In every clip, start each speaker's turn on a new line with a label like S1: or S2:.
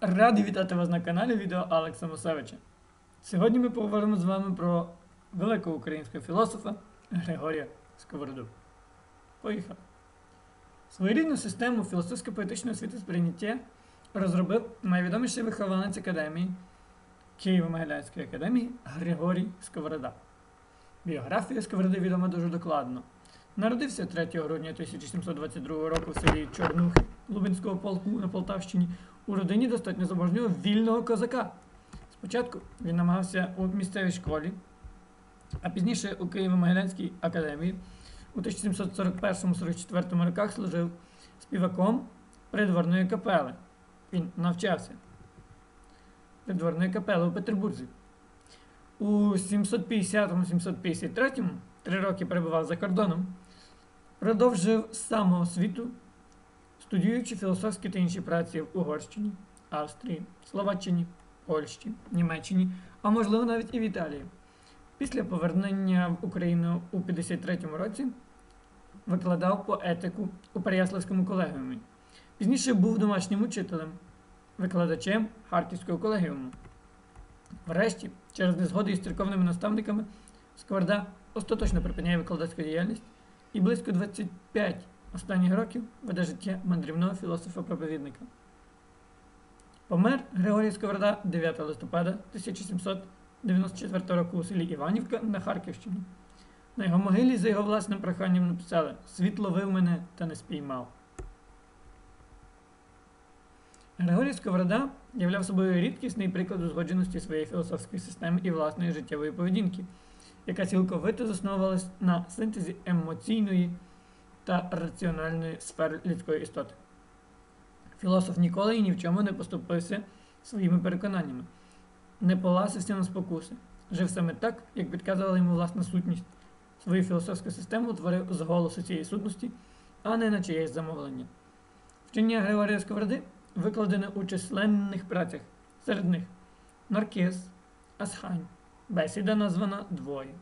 S1: Радий вітати вас на каналі відео Алекса Мосевича. Сьогодні ми поговоримо з вами про великого українського філософа Григорія Сковороду. Поїхали. Своєрідну систему філософсько-поетичного світосприйняття розробив найвідоміший вихованець академії Києво-Могилянської академії Григорій Сковорода. Біографія Сковороди відома дуже докладно. Народився 3 грудня 1722 року в селі Чорнухи Лубенського полку на Полтавщині у родині достатньо заможнього вільного козака. Спочатку він намагався у місцевій школі, а пізніше у Києво-Могилянській академії у 1741-44 роках служив співаком придворної капели. Він навчався придворної капели у Петербурзі. У 750-753 три роки перебував за кордоном, продовжив самоосвіту, студіюючи філософські та інші праці в Угорщині, Австрії, Словаччині, Польщі, Німеччині, а можливо навіть і в Італії. Після повернення в Україну у 53-му році викладав поетику у Переяславському колегіумі. Пізніше був домашнім учителем, викладачем Харківського колегіуму. Врешті, через незгоди із церковними наставниками, Скварда остаточно припиняє викладацьку діяльність і близько 25 останніх років веде життя мандрівного філософа-проповідника. Помер Григорій Сковорода 9 листопада 1794 року у селі Іванівка на Харківщині. На його могилі за його власним проханням написали Світ ловив мене та не спіймав. Григорій Сковорода являв собою рідкісний приклад узгодженості своєї філософської системи і власної життєвої поведінки, яка цілковито засновувалась на синтезі емоційної та раціональної сфери людської істоти. Філософ ніколи і ні в чому не поступився своїми переконаннями, не поласився на спокуси, жив саме так, як підказувала йому власна сутність. Свою філософську систему утворив з голосу цієї сутності, а не на чиєсь замовлення. Вчення Григорія Сковороди викладене у численних працях, серед них Наркис, Асхань, бесіда названа Двоє,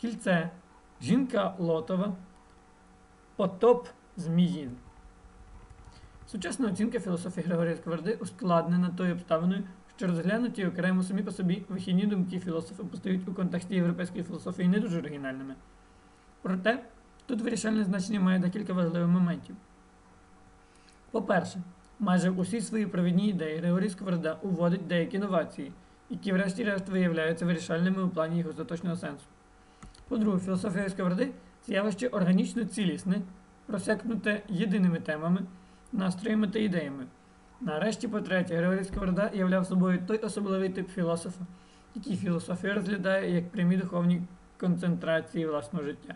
S1: Кільце, Жінка Лотова, Потоп Зміїн. Сучасна оцінка філософії Григорія Сковороди ускладнена тою обставиною, що розглянуті окремо самі по собі вихідні думки філософа постають у контексті європейської філософії не дуже оригінальними. Проте, тут вирішальне значення має декілька важливих моментів. По-перше, майже усі свої провідні ідеї Григорій Сковорода уводить деякі новації, які врешті-решт виявляються вирішальними у плані їх остаточного сенсу. По-друге, філософія Сковороди це явище органічно цілісне, просякнуте єдиними темами, настроями та ідеями. Нарешті, по-третє, Григорій Сковорода являв собою той особливий тип філософа, який філософія розглядає як прямі духовні концентрації власного життя,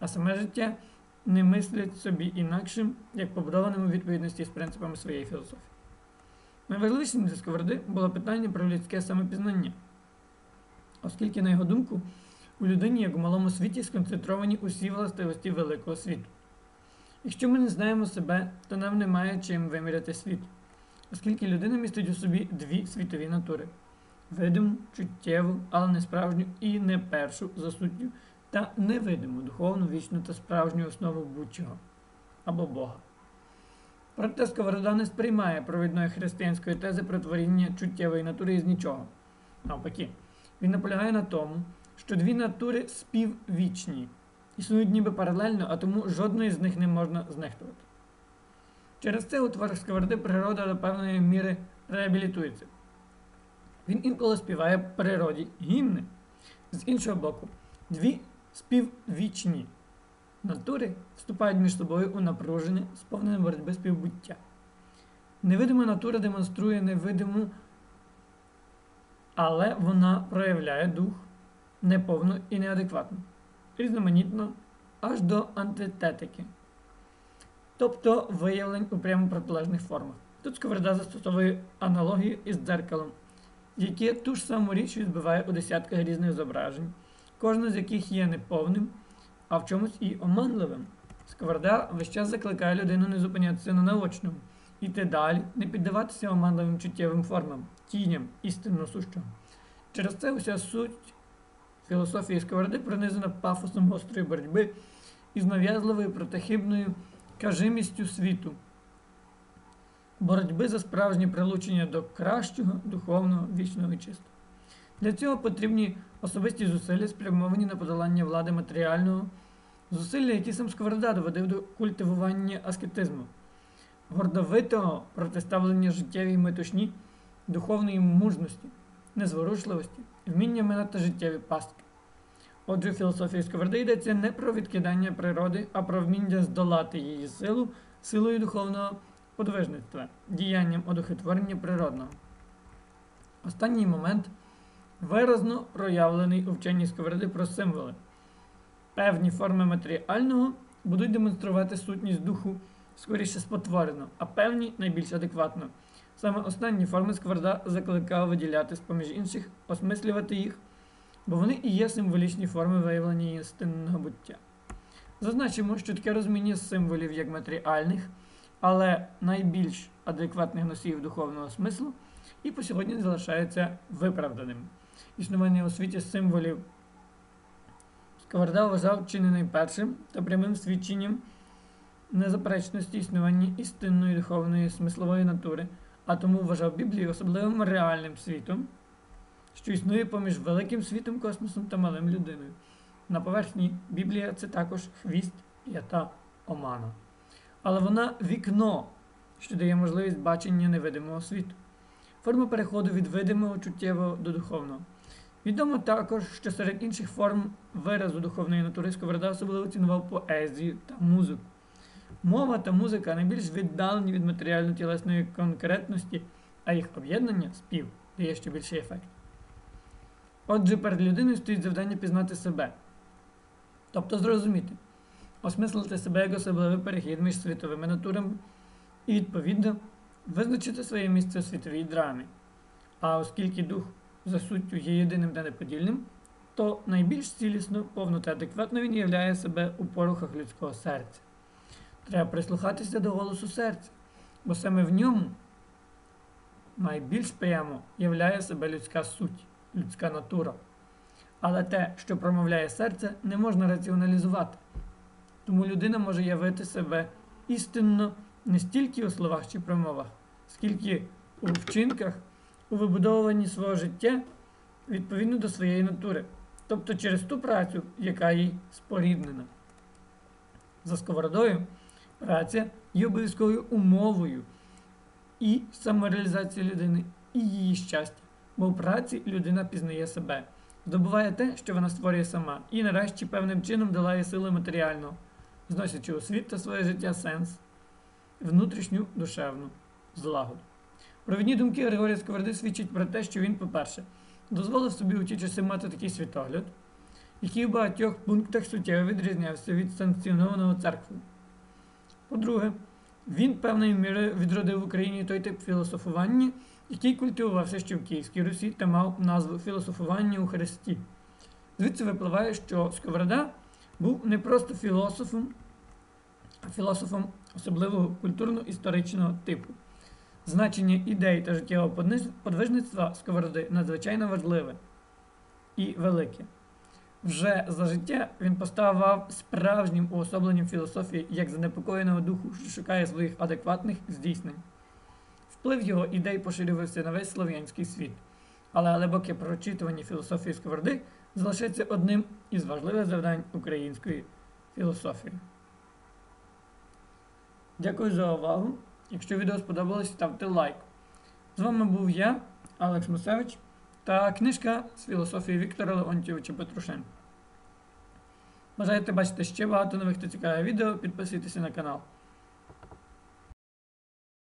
S1: а саме життя не мислять собі інакшим, як побудованим у відповідності з принципами своєї філософії. Найважливішим для Сковороди було питання про людське самопізнання, оскільки, на його думку, у людині, як у малому світі, сконцентровані усі властивості великого світу. Якщо ми не знаємо себе, то нам немає чим виміряти світ, оскільки людина містить у собі дві світові натури видиму, чуттєву, але не справжню і не першу за суттю, та невидиму, духовну, вічну та справжню основу будь-чого або Бога. Проте Сковорода не сприймає провідної християнської тези про творіння чуттєвої натури із нічого. Навпаки, він наполягає на тому, що дві натури співвічні, існують ніби паралельно, а тому жодної з них не можна знехтувати. Через це у творах Сковороди природа до певної міри реабілітується. Він інколи співає природі гімни. З іншого боку, дві співвічні натури вступають між собою у напруження, сповнене боротьби співбуття. Невидима натура демонструє невидиму, але вона проявляє дух неповно і неадекватно, різноманітно аж до антитетики, тобто виявлень у прямо протилежних формах. Тут Сковорода застосовує аналогію із дзеркалом, яке ту ж саму річ відбиває у десятках різних зображень, кожне з яких є неповним, а в чомусь і оманливим. Сковорода весь час закликає людину не зупинятися на наочному, йти далі, не піддаватися оманливим чуттєвим формам, тіням істинно сущого. Через це уся суть філософії Сковороди пронизана пафосом гострої боротьби із нав'язливою протихибною кажимістю світу, боротьби за справжнє прилучення до кращого, духовного, вічного і чистого. Для цього потрібні особисті зусилля, спрямовані на подолання влади матеріального, зусилля, які сам Сковорода доводив до культивування аскетизму, гордовитого протиставлення життєвій метушні, духовної мужності, незворушливості, вміння минати життєві пастки. Отже, філософія Сковороди йдеться не про відкидання природи, а про вміння здолати її силу силою духовного подвижництва, діянням одухотворення природного. Останній момент виразно проявлений у вченні Сковороди про символи. Певні форми матеріального будуть демонструвати сутність духу скоріше спотворено, а певні найбільш адекватно. Саме останні форми Сковорода закликав виділяти з-поміж інших, осмислювати їх, бо вони і є символічні форми виявлення істинного буття. Зазначимо, що таке розуміння символів як матеріальних, але найбільш адекватних носіїв духовного смислу і по сьогодні залишається виправданим. Існування у світі символів Сковорода вважав чи не найпершим та прямим свідченням незаперечності існування істинної духовної смислової натури, а тому вважав Біблію особливим реальним світом, що існує поміж великим світом, космосом та малим людиною. На поверхні Біблія це також хвіст, п'ята омана. Але вона вікно, що дає можливість бачення невидимого світу, форма переходу від видимого чуттєвого до духовного. Відомо також, що серед інших форм виразу духовної натури Сковорода особливо цінував поезію та музику. Мова та музика найбільш віддалені від матеріально-тілесної конкретності, а їх об'єднання спів дає ще більший ефект. Отже, перед людиною стоїть завдання пізнати себе, тобто зрозуміти, осмислити себе як особливий перехід між світовими натурами і, відповідно, визначити своє місце у світовій драмі. А оскільки дух за суттю є єдиним та неподільним, то найбільш цілісно, повно та адекватно він являє себе у порухах людського серця. Треба прислухатися до голосу серця, бо саме в ньому найбільш прямо являє себе людська суть, людська натура. Але те, що промовляє серце, не можна раціоналізувати. Тому людина може явити себе істинно не стільки у словах чи промовах, скільки у вчинках, у вибудовуванні свого життя відповідно до своєї натури, тобто через ту працю, яка їй споріднена. За сковородою праця є обов'язковою умовою і самореалізації людини, і її щастя, бо в праці людина пізнає себе, здобуває те, що вона створює сама, і нарешті певним чином долає сили матеріального, зносячи у світ та своє життя сенс, внутрішню душевну злагоду. Провідні думки Григорія Сковороди свідчать про те, що він, по-перше, дозволив собі у ті часи мати такий світогляд, який в багатьох пунктах суттєво відрізнявся від санкціонованого церквою. По-друге, він певною мірою відродив в Україні той тип філософування, який культивувався ще в Київській Русі та мав назву філософування у Христі. Звідси випливає, що Сковорода був не просто філософом, а філософом особливого культурно-історичного типу. Значення ідей та життєвого подвижництва Сковороди надзвичайно важливе і велике. Вже за життя він поставав справжнім уособленням філософії як занепокоєного духу, що шукає своїх адекватних здійснень. Вплив його ідей поширювався на весь слов'янський світ, але глибоке прочитування філософії Сковороди залишається одним із важливих завдань української філософії. Дякую за увагу. Якщо відео сподобалось, ставте лайк. З вами був я, Алекс Мусевич, та книжка з філософії Віктора Леонтьовича Петрушенка. Бажаєте бачити ще багато нових та цікавих відео, підписуйтесь на канал.